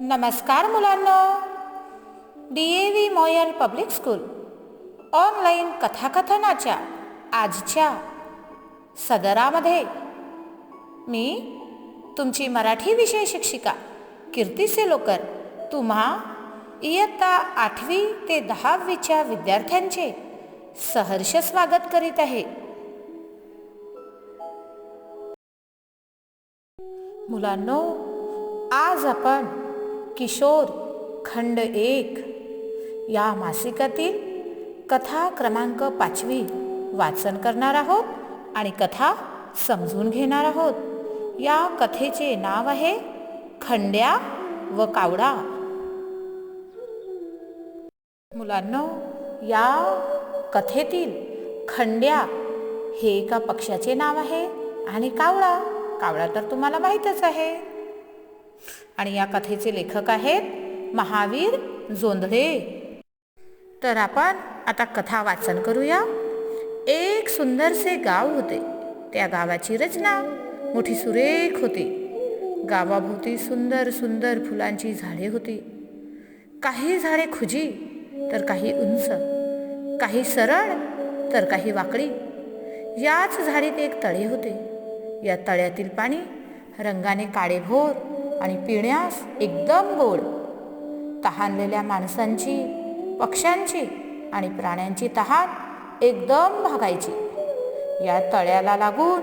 नमस्कार मुलांनो. D A V Moil public school online कथाकथनाच्या आजच्या सदरामध्ये मी तुमची मराठी विषय शिक्षिका कीर्ती सेलोकर तुम्हा इयत्ता आठवी ते दहावीच्या विद्यार्थ्यांचे सहर्ष स्वागत करीत आहे. मुलांनो आज आपण किशोर खंड एक या मासिकातील कथा क्रमांक पाचवी वाचन करणार आहोत आणि कथा समजून घेणार आहोत. या कथेचे नाव आहे खंड्या व कावडा. मुलांनो या कथेतील खंड्या हे एका पक्षाचे नाव आहे आणि कावळा कावळा तर तुम्हाला माहीतच आहे. आणि या कथेचे लेखक आहेत महावीर जोंधळे. तर आपण आता कथा वाचन करूया. एक सुंदरसे गाव होते. त्या गावाची रचना मोठी सुरेख होती. गावाभोवती सुंदर सुंदर फुलांची झाडे होती. काही झाडे खुजी तर काही उंच. काही सरळ तर काही वाकडी. याच झाडीत एक तळे होते. या तळ्यातील पाणी रंगाने काळेभोर आणि पिण्यास एकदम गोड. तहानलेल्या माणसांची पक्ष्यांची आणि प्राण्यांची तहान एकदम भागायची. या तळ्याला लागून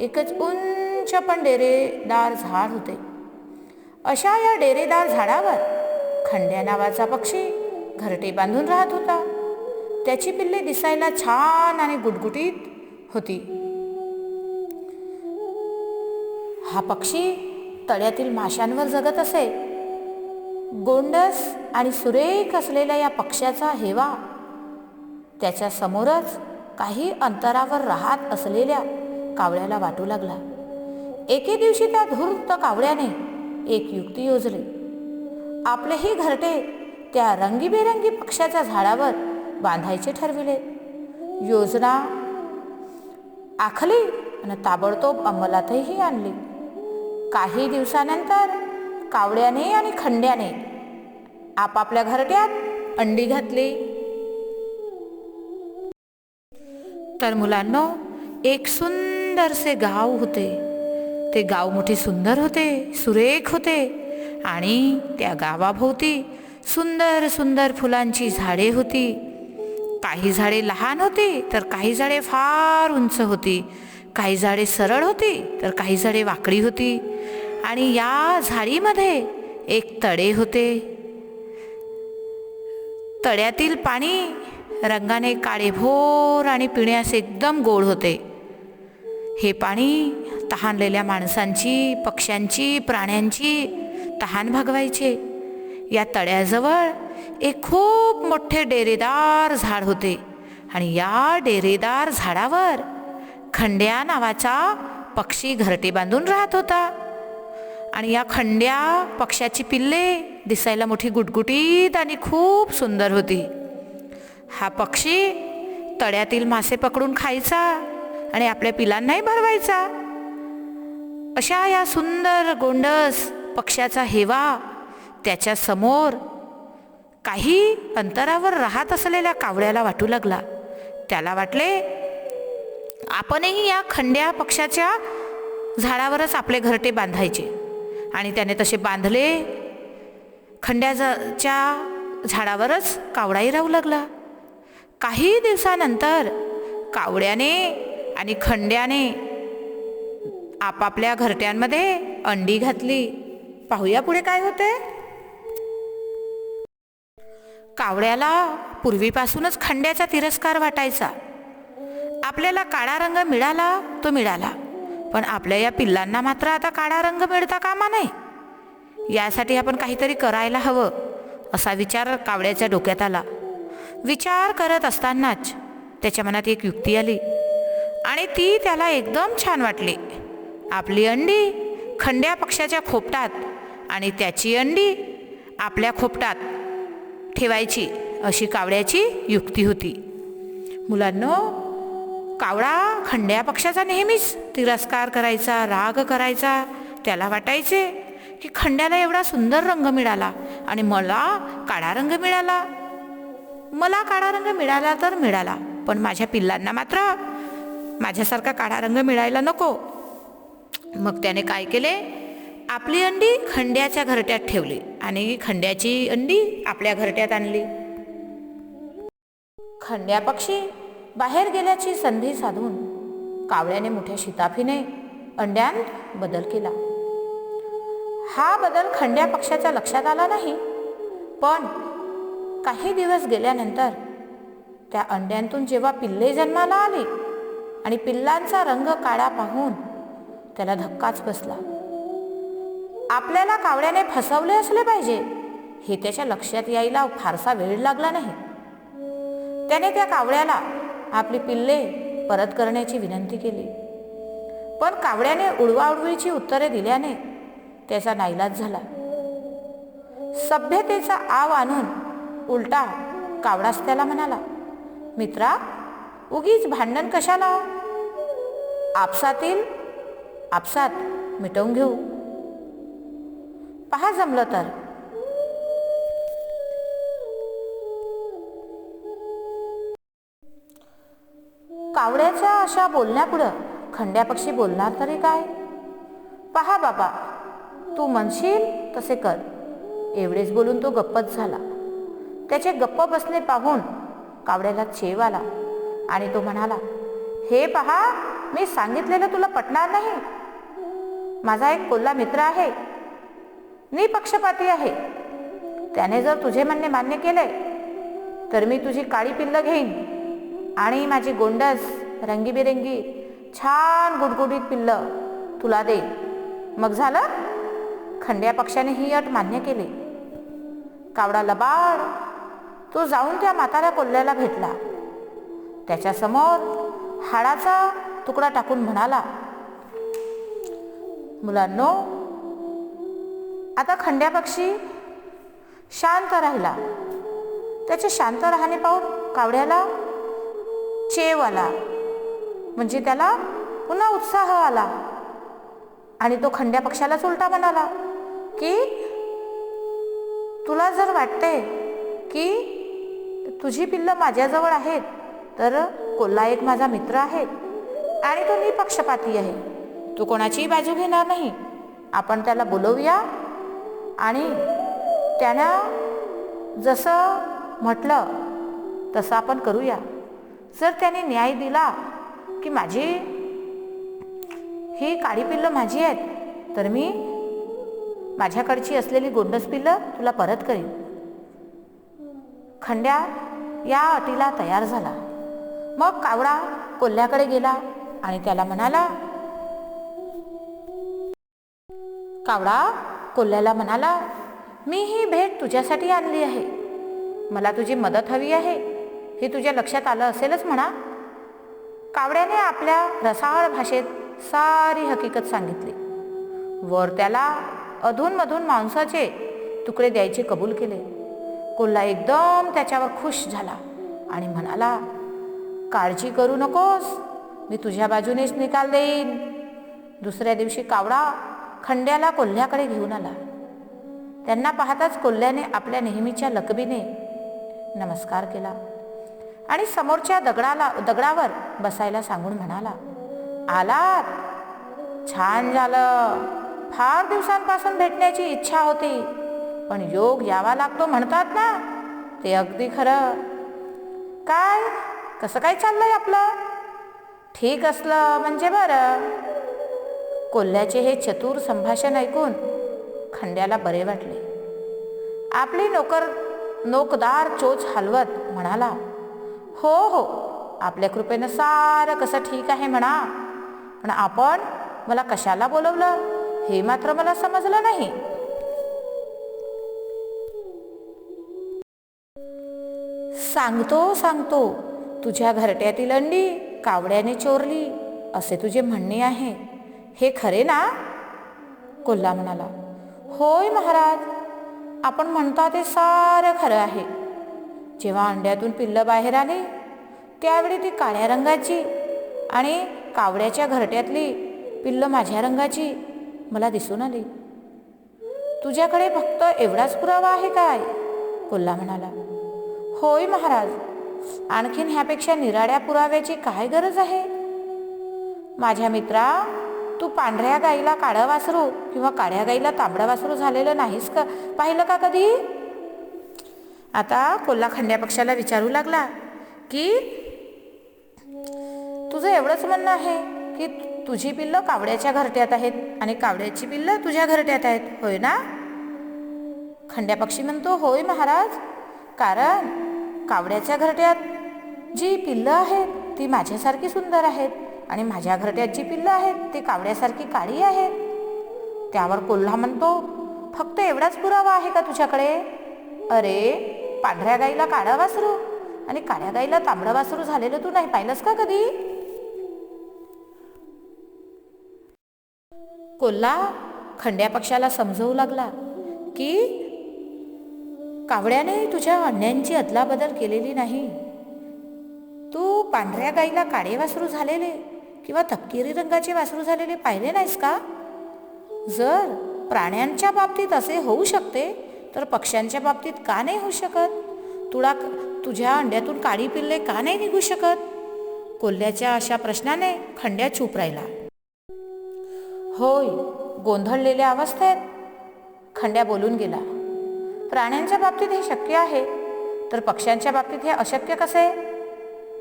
एकच उंच पण डेरेदार झाड होते. अशा या डेरेदार झाडावर खंड्या नावाचा पक्षी घरटे बांधून राहत होता. त्याची पिल्ले दिसायला छान आणि गुटगुटीत होती. हा पक्षी तळ्यातील माशांवर जगत असे. गोंडस आणि सुरेख असलेल्या या पक्ष्याचा हेवा. त्याच्या समोरच काही अंतरावर राहत असलेल्या कावळ्याला वाटू लागला. एके दिवशी त्या धूर्त कावळ्याने एक युक्ती योजली. आपलेही घरटे त्या रंगीबेरंगी पक्ष्याच्या झाडावर बांधायचे ठरविले. योजना आखली आणि ताबडतोब अंमलातही आणली. काही दिवसानंतर कावड्याने आणि खंड्याने आपापल्या घरट्यात अंडी घातली. तर मुलांनो एक सुंदरसे गाव होते. ते गाव मोठे सुंदर होते सुरेख होते आणि त्या गावाभोवती सुंदर सुंदर फुलांची झाडे होती. काही झाडे लहान होती तर काही झाडे फार उंच होती. काही झाडे सरळ होती तर काही झाडे वाकडी होती. आणि या झाडीमध्ये एक तडे होते. तळ्यातील पाणी रंगाने काळेभोर आणि पिण्यास एकदम गोड होते. हे पाणी तहानलेल्या माणसांची पक्ष्यांची प्राण्यांची तहान भागवायचे. या तळ्याजवळ एक खूप मोठे डेरेदार झाड होते. आणि या डेरेदार झाडावर खंड्या नावाचा पक्षी घरटे बांधून राहत होता. आणि या खंड्या पक्ष्याची पिल्ले दिसायला मोठी गुटगुटीत आणि खूप सुंदर होती. हा पक्षी तळ्यातील मासे पकडून खायचा आणि आपल्या पिलांनाही भरवायचा. अशा या सुंदर गोंडस पक्ष्याचा हेवा त्याच्यासमोर काही अंतरावर राहत असलेल्या कावळ्याला वाटू लागला. त्याला वाटले आपणही या खंड्या पक्षाच्या झाडावरच आपले घरटे बांधायचे. आणि त्याने तसे बांधले खंड्याच्या झाडावरच कावडाही राहू लागला. काही दिवसानंतर कावड्याने आणि खंड्याने आपापल्या घरट्यांमध्ये अंडी घातली. पाहूया पुढे काय होते. कावड्याला पूर्वीपासूनच खंड्याचा तिरस्कार वाटायचा. आपल्याला काळा रंग मिळाला तो मिळाला. पण आपल्या या पिल्लांना मात्र आता काळा रंग मिळता कामा नाही यासाठी आपण काहीतरी करायला हवं असा विचार कावड्याच्या डोक्यात आला. विचार करत असतानाच त्याच्या मनात एक युक्ती आली. आणि ती त्याला एकदम छान वाटली. आपली अंडी खंड्या पक्षाच्या खोपटात आणि त्याची अंडी आपल्या खोपटात ठेवायची अशी कावड्याची युक्ती होती. मुलांनो कावळा खंड्या पक्षाचा नेहमीच तिरस्कार करायचा राग करायचा. त्याला वाटायचे की खंड्याला एवढा सुंदर रंग मिळाला आणि मला काळा रंग मिळाला. मला काळा रंग मिळाला तर मिळाला पण माझ्या पिल्लांना मात्र माझ्यासारखा काळा रंग मिळायला नको. मग त्याने काय केले? आपली अंडी खंड्याच्या घरट्यात ठेवली आणि खंड्याची अंडी आपल्या घरट्यात आणली. खंड्या पक्षी बाहेर गेल्याची संधी साधून कावळ्याने मोठ्या शिताफीने अंड्यांत बदल केला. हा बदल खंड्या पक्षाच्या लक्षात आला नाही पण काही दिवस गेल्यानंतर त्या अंड्यांतून जेव्हा पिल्ले जन्माला आली आणि पिल्लांचा रंग काळा पाहून त्याला धक्काच बसला. आपल्याला कावळ्याने फसवले असले पाहिजे हे त्याच्या लक्षात यायला फारसा वेळ लागला नाही. त्याने त्या कावळ्याला आपली पिल्ले परत करण्याची विनंती केली. पण कावड्याने उडवाउडवीची उत्तरे दिल्याने त्याचा नाईलाज झाला. सभ्यतेचा आव आणून उलटा कावडाच त्याला म्हणाला मित्रा उगीच भांडण कशाला? आपसातील आपसात मिटवून घेऊ. पहा जमलं तर. कावड्याच्या अशा बोलण्यापुढं खंड्या पक्षी बोलणार तरी काय? पहा बाबा तू म्हणशील तसे कर. एवढेच बोलून तो गप्पच झाला. त्याचे गप्प बसणे पाहून कावड्याला चेव आला आणि तो म्हणाला हे पहा मी सांगितलेलं तुला पटणार नाही. माझा एक कोल्हा मित्र आहे. निपक्षपाती आहे. त्याने जर तुझे म्हणणे मान्य केले तर मी तुझी काळी पिल्लं घेईन. आणि माझी गोंडस रंगीबेरंगी छान गुडगुडीत पिल्लं तुला देईल मग झालं? खंड्या पक्षाने ही अट मान्य केली. कावडा लबाड तो जाऊन त्या म्हाताऱ्या कोल्ह्याला भेटला. त्याच्यासमोर हाडाचा तुकडा टाकून म्हणाला मुलांनो आता खंड्या पक्षी शांत राहिला. त्याचे शांत राहणे पाहून कावड्याला चेव आला म्हणजे त्याला पुन्हा उत्साह आला. आणि तो खंड्या पक्षालाच उलटा म्हणाला की तुला जर वाटते की तुझी पिल्लं माझ्याजवळ आहेत तर कोल्हा एक माझा मित्र आहे आणि तो निपक्षपाती आहे. तू कोणाचीही बाजू घेणार नाही. आपण त्याला बोलवूया आणि त्यानं जसं म्हटलं तसं आपण करूया. जर त्याने न्याय दिला की माझी ही काळी पिल्लं माझी आहेत तर मी माझ्याकडची असलेली गोंडस पिल्लं तुला परत करीन. खंड्या या अटीला तयार झाला. मग कावळा कोल्ह्याकडे गेला आणि त्याला म्हणाला कावळा कोल्ह्याला म्हणाला मी ही भेट तुझ्यासाठी आणली आहे. मला तुझी मदत हवी आहे. हे तुझ्या लक्षात आलं असेलच म्हणा. कावड्याने आपल्या रसाळ भाषेत सारी हकीकत सांगितली. वर त्याला अधूनमधून मांसाचे तुकडे द्यायचे कबूल केले. कोल्हा एकदम त्याच्यावर खुश झाला आणि म्हणाला काळजी करू नकोस मी तुझ्या बाजूनेच निकाल देईन. दुसऱ्या दिवशी कावडा खंड्याला कोल्ह्याकडे घेऊन आला. त्यांना पाहताच कोल्ह्याने आपल्या नेहमीच्या लकबीने नमस्कार केला. आणि समोरच्या दगडाला दगडावर बसायला सांगून म्हणाला आलात? छान झालं. फार दिवसांपासून भेटण्याची इच्छा होती पण योग यावा लागतो म्हणतात ना ते अगदी खरं. काय? कसं काय चाललंय आपलं? ठीक असलं म्हणजे बरं. कोल्ह्याचे हे चतुर संभाषण ऐकून खंड्याला बरे वाटले. आपली नोकर नोकदार चोच हलवत म्हणाला हो हो. आपल्या कृपेनं सारं कसं ठीक आहे म्हणा. पण आपण मला कशाला बोलवलं? हे मात्र मला समजलं नाही. सांगतो सांगतो. तुझ्या घरट्यातील अंडी कावड्याने चोरली. असे तुझे म्हणणे आहे. हे खरे ना? कोल्हा म्हणाला. होय महाराज. आपण म्हणता ते सारं खरं आहे. जेव्हा अंड्यातून पिल्लं बाहेर आले त्यावेळी ती काळ्या रंगाची आणि कावड्याच्या घरट्यातली पिल्लं माझ्या रंगाची मला दिसून आली. तुझ्याकडे फक्त एवढाच पुरावा आहे काय? कोल्हा म्हणाला. होय महाराज आणखीन ह्यापेक्षा निराड्या पुराव्याची काय गरज आहे? माझ्या मित्रा तू पांढऱ्या गाईला काळं वासरू किंवा काळ्या गाईला तांबडा वासरू झालेलं नाहीस का? पाहिलं का कधी? आता कोल्हा खंड्या पक्षाला विचारू लागला की तुझं एवढंच म्हणणं आहे की तुझी पिल्लं कावड्याच्या घरट्यात आहेत आणि कावड्याची पिल्लं तुझ्या घरट्यात आहेत होय ना? खंड्या पक्षी म्हणतो होय महाराज. कारण कावड्याच्या घरट्यात जी पिल्लं आहेत ती माझ्यासारखी सुंदर आहेत आणि माझ्या घरट्यात जी पिल्लं आहेत ती कावड्यासारखी काळी आहेत. त्यावर कोल्हा म्हणतो फक्त एवढाच पुरावा आहे का तुझ्याकडे? अरे पांढऱ्या गाईला काळा वासरू. आणि काळ्या गाईला तांबडं वासरू झालेलं तू नाही पाहिलंस का कधी? कोल्हा खंड्या पक्षाला समजवू लागला की कावड्याने तुझ्या अण्ण्यांची अदलाबदल केलेली नाही. तू पांढऱ्या गाईला काळे वासरू झालेले किंवा तपकिरी रंगाचे वासरू झालेले पाहिले नाहीस का? जर प्राण्यांच्या बाबतीत असे होऊ शकते तर पक्ष्यांच्या बाबतीत का नाही होऊ शकत? तुला तुझ्या अंड्यातून काळी पिल्ले का नाही निघू शकत? कोल्ह्याच्या अशा प्रश्नाने खंड्या चूप राहिला. होय गोंधळलेल्या अवस्थेत खंड्या बोलून गेला. प्राण्यांच्या बाबतीत हे शक्य आहे तर पक्ष्यांच्या बाबतीत हे अशक्य कसे?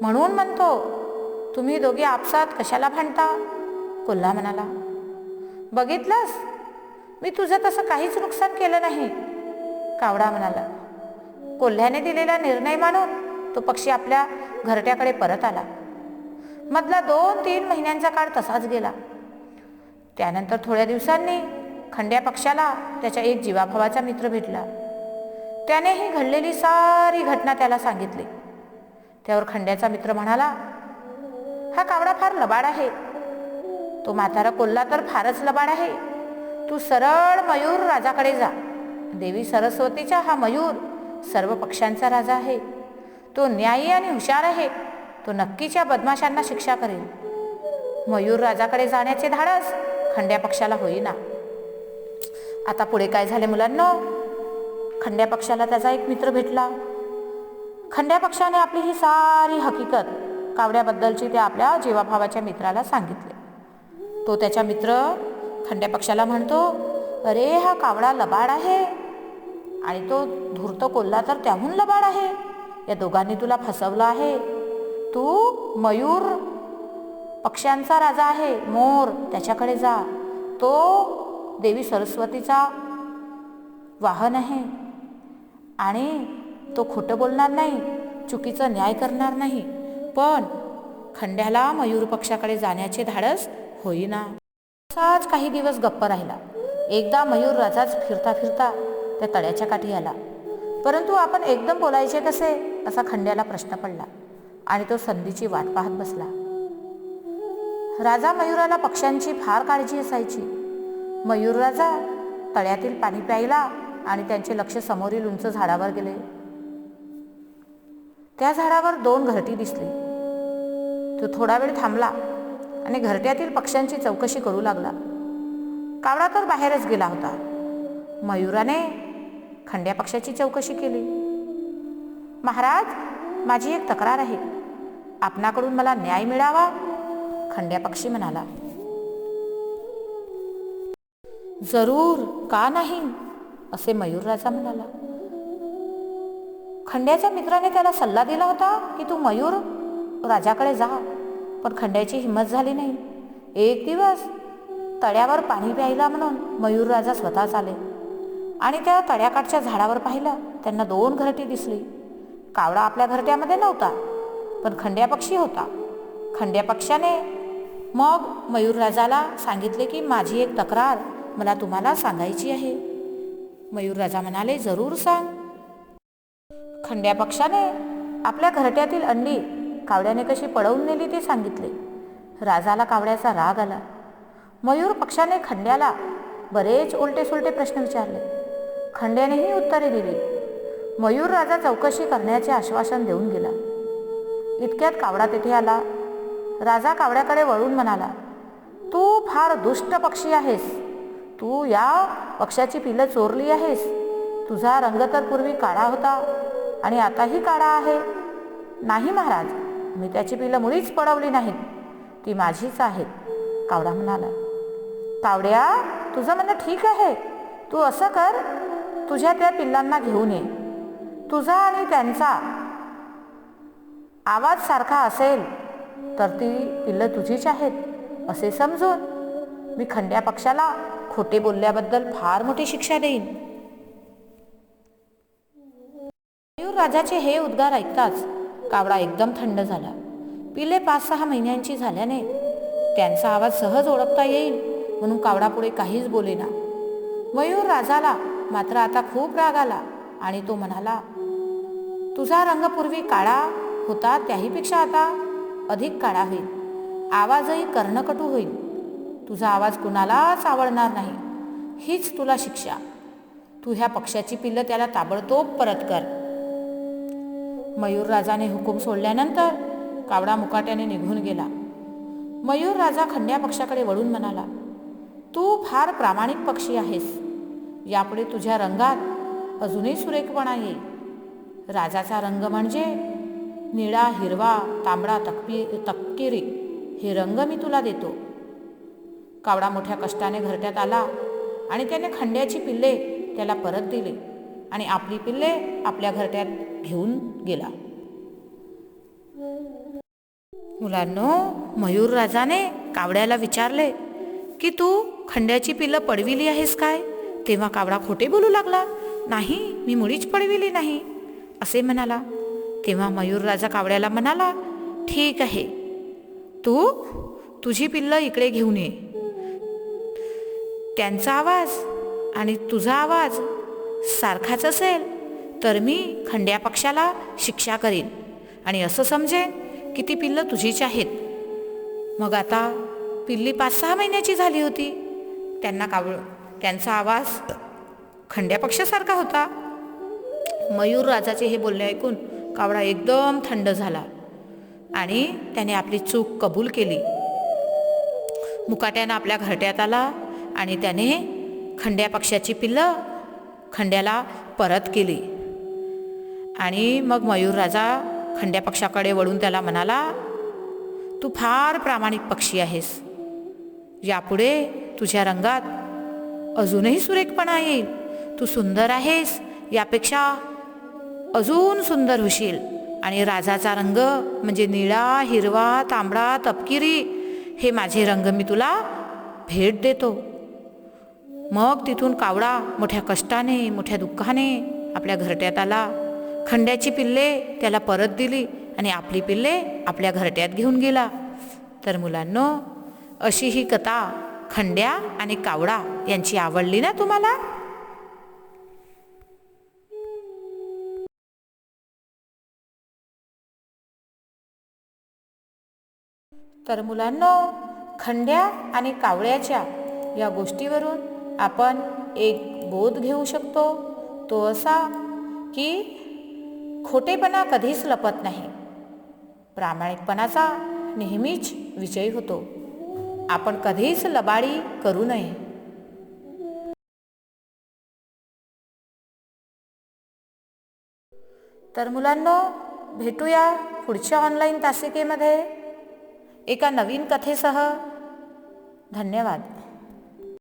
म्हणून म्हणतो तुम्ही दोघे आपसात कशाला भांडता? कोल्हा म्हणाला बघितलंस? मी तुझं तसं काहीच नुकसान केलं नाही. कावडा म्हणाला. कोल्ह्याने दिलेला निर्णय मानून तो पक्षी आपल्या घरट्याकडे परत आला. मधला दोन तीन महिन्यांचा काळ तसाच गेला. त्यानंतर थोड्या दिवसांनी खंड्या पक्षाला त्याच्या एक जीवाभावाचा मित्र भेटला. त्याने ही घडलेली सारी घटना त्याला सांगितली. त्यावर खंड्याचा मित्र म्हणाला हा कावडा फार लबाड आहे. तो म्हातारा कोल्हा तर फारच लबाड आहे. तू सरळ मयूर राजाकडे जा. देवी सरस्वतीचा हा मयूर सर्व पक्ष्यांचा राजा आहे. तो न्यायी आणि हुशार आहे. तो नक्कीच्या बदमाशांना शिक्षा करेल. मयूर राजाकडे जाण्याचे धाडस खंड्या पक्षाला होईना. आता पुढे काय झाले मुलांना? खंड्या पक्षाला त्याचा एक मित्र भेटला. खंड्या पक्षाने आपली ही सारी हकीकत कावड्याबद्दलची ते आपल्या जीवाभावाच्या मित्राला सांगितले. तो त्याच्या मित्र खंड्या पक्षाला म्हणतो अरे हा कावडा लबाड आहे. आणि तो धूर्त कोल्हा तर त्याहून लबाड आहे. या दोघांनी तुला फसवलं आहे. तू मयूर पक्ष्यांचा राजा आहे. मोर त्याच्याकडे जा. तो देवी सरस्वतीचा वाहन आहे. आणि तो खोटं बोलणार नाही चुकीचं न्याय करणार नाही. पण खंड्याला मयूर पक्षाकडे जाण्याचे धाडस होईना. असाच काही दिवस गप्प राहिला. एकदा मयूर राजाच फिरता फिरता त्या तळ्याच्या काठी आला. परंतु आपण एकदम बोलायचे कसे? असा खंड्याला प्रश्न पडला आणि तो संधीची वाट पाहत बसला. राजा मयूराला पक्ष्यांची फार काळजी असायची. मयूर राजा तळ्यातील पाणी प्यायला आणि त्यांचे लक्ष समोरील उंच झाडावर गेले. त्या झाडावर दोन घरटी दिसली. तो थोडा वेळ थांबला आणि घरट्यातील पक्ष्यांची चौकशी करू लागला. कावडा तर बाहेरच गेला होता. मयुराने खंड्या पक्षाची चौकशी केली. महाराज माझी एक तक्रार आहे. आपणाकडून मला न्याय मिळावा? खंड्या पक्षी म्हणाला. जरूर का नाही? असे मयूर राजा म्हणाला. खंड्याच्या मित्राने त्याला सल्ला दिला होता की तू मयूर राजाकडे जा पण खंड्याची हिंमत झाली नाही. एक दिवस तळ्यावर पाणी प्यायला म्हणून मयूर राजा स्वतःच आले. आणि त्या तळ्याकाठच्या झाडावर पाहिलं त्यांना दोन घरटी दिसली. कावळा आपल्या घरट्यामध्ये नव्हता पण खंड्या पक्षी होता. खंड्या पक्षाने मग मयूरराजाला सांगितले की माझी एक तक्रार मला तुम्हाला सांगायची आहे. मयूरराजा म्हणाले जरूर सांग. खंड्या पक्षाने आपल्या घरट्यातील अंडी कावड्याने कशी पळवून नेली ते सांगितले. राजाला कावड्याचा राग आला. मयूर पक्षाने खंड्याला बरेच उलटे सुलटे प्रश्न विचारले. खंड्यानेही उत्तरे दिली. मयूर राजा चौकशी करण्याचे आश्वासन देऊन गेला. इतक्यात कावडा तेथे आला. राजा कावड्याकडे वळून म्हणाला तू फार दुष्ट पक्षी आहेस. तू या पक्षाची पिलं चोरली आहेस. तुझा रंग तर पूर्वी काळा होता आणि आताही काळा आहे. नाही महाराज मी त्याची पिलं मुळीच पडवली नाहीत. ती माझीच आहेत. कावडा म्हणाला कावड्या तुझं म्हणणं ठीक आहे. तू असं कर तुझ्या त्या पिल्लांना घेऊन ये. तुझा आणि त्यांचा आवाज सारखा असेल तर ती पिल्लं तुझीच आहेत असे समजून मी खंड्या पक्षाला खोटे बोलल्याबद्दल फार मोठी शिक्षा देईन. मयूर राजाचे हे उद्गार ऐकताच कावडा एकदम थंड झाला. पिले पाच सहा महिन्यांची झाल्याने त्यांचा आवाज सहज ओळखता येईल म्हणून कावडा पुढे काहीच बोलेना. मयूर राजाला मात्र आता खूप राग आला आणि तो म्हणाला तुझा रंग पूर्वी काळा होता त्याहीपेक्षा आता अधिक काळा होईल. आवाजही कर्णकटू होईल. तुझा आवाज कुणालाच आवडणार नाही. हीच तुला शिक्षा. तू ह्या पक्षाची पिल्लं त्याला ताबडतोब परत कर. मयूर राजाने हुकूम सोडल्यानंतर कावडा मुकाट्याने निघून गेला. मयूर राजा खंड्या पक्षाकडे वळून म्हणाला तू फार प्रामाणिक पक्षी आहेस. यापुढे तुझ्या रंगात अजूनही सुरेखपणा येईल. राजाचा रंग म्हणजे निळा हिरवा तांबडा तकपी तपकिरी. हे रंग मी तुला देतो. कावडा मोठ्या कष्टाने घरट्यात आला आणि त्याने खंड्याची पिल्ले त्याला परत दिली आणि आपली पिल्ले आपल्या घरट्यात घेऊन गेला. मुलांनो मयूर राजाने कावड्याला विचारले की तू खंड्याची पिल्लं पडविली आहेस काय? तेव्हा कावळा खोटे बोलू लागला. नाही मी मुळीच पडविली नाही. असे म्हणाला. तेव्हा मयूर राजा कावळ्याला म्हणाला ठीक आहे. तू तुझी पिल्लं इकडे घेऊन ये. त्यांचा आवाज आणि तुझा आवाज सारखाच असेल तर मी खंड्या पक्षाला शिक्षा करीन आणि असं समजेन की ती पिल्लं तुझीच आहेत. मग आता पिल्ली पाच सहा महिन्याची झाली होती. त्यांना कावळ त्यांचा आवाज खंड्या पक्षासारखा होता. मयूर राजाचे हे बोलणे ऐकून कावडा एकदम थंड झाला आणि त्याने आपली चूक कबूल केली. मुकाट्यानं आपल्या घरट्यात आला आणि त्याने खंड्या पक्षाची पिल्लं खंड्याला परत केली. आणि मग मयूर राजा खंड्या पक्षाकडे वळून त्याला म्हणाला तू फार प्रामाणिक पक्षी आहेस. यापुढे तुझ्या रंगात अजूनही सुरेखपणा येईल. तू सुंदर आहेस यापेक्षा अजून सुंदर होशील. आणि राजाचा रंग म्हणजे निळा हिरवा तांबडा तपकिरी हे माझे रंग मी तुला भेट देतो. मग तिथून कावडा मोठ्या कष्टाने मोठ्या दुःखाने आपल्या घरट्यात आला खंड्याची पिल्ले त्याला परत दिली आणि आपली पिल्ले आपल्या घरट्यात घेऊन गेला. तर मुलांनो अशी ही कथा खंड्या आणि कावडा यांची आवडली ना तुम्हाला? तर मुलांनो खंड्या आणि कावळ्याच्या या गोष्टीवरून आपण एक बोध घेऊ शकतो. तो असा की खोटेपणा कधीच लपत नाही. प्रामाणिकपणाचा नेहमीच विजय होतो. आपण कधीच लबाडी करू नये. तर मुलांनो भेटूया पुढच्या ऑनलाईन तासिकेमध्ये. एका नवीन कथेसह. धन्यवाद.